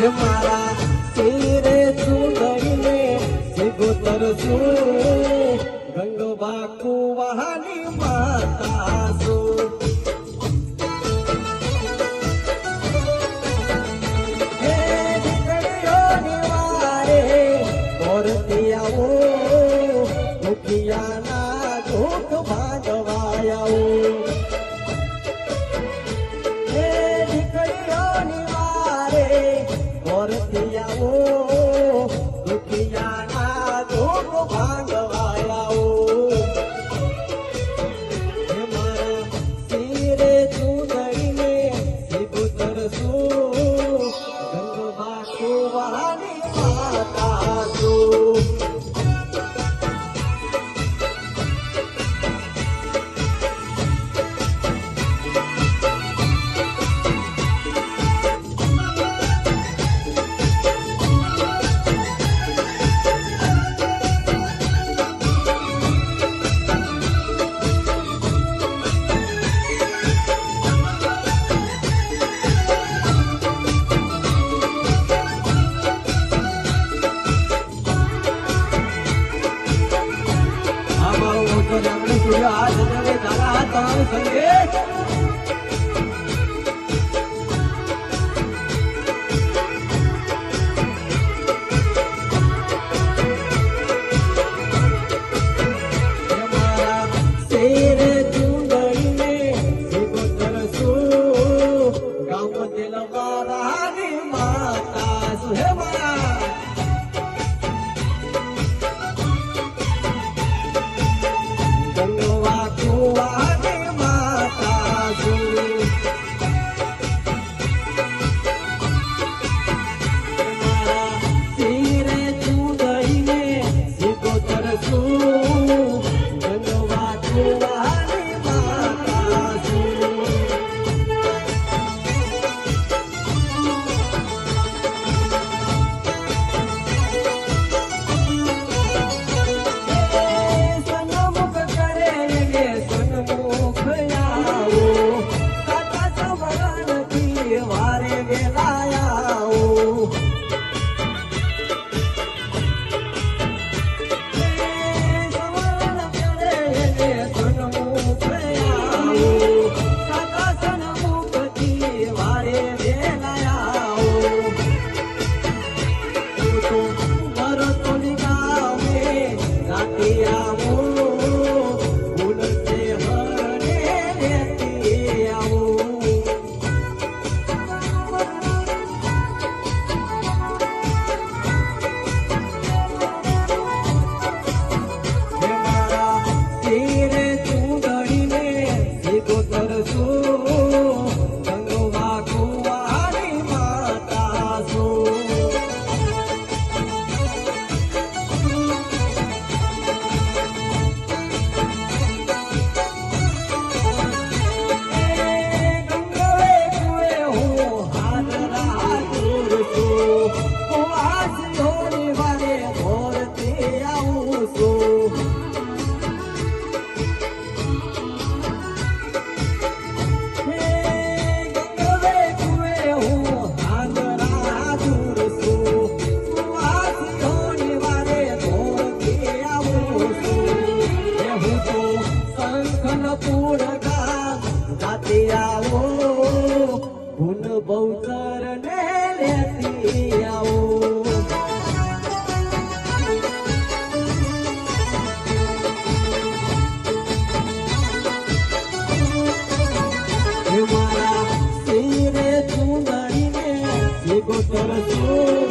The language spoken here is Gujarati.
હે મારા શિરે ચૂંદડીને સિગોતર છું ગંગોબા કુવાની માતા azul. આપણે સ્ટુડિયો હાથ જવે તારા હાથ તમારું સંગે Chegou toda a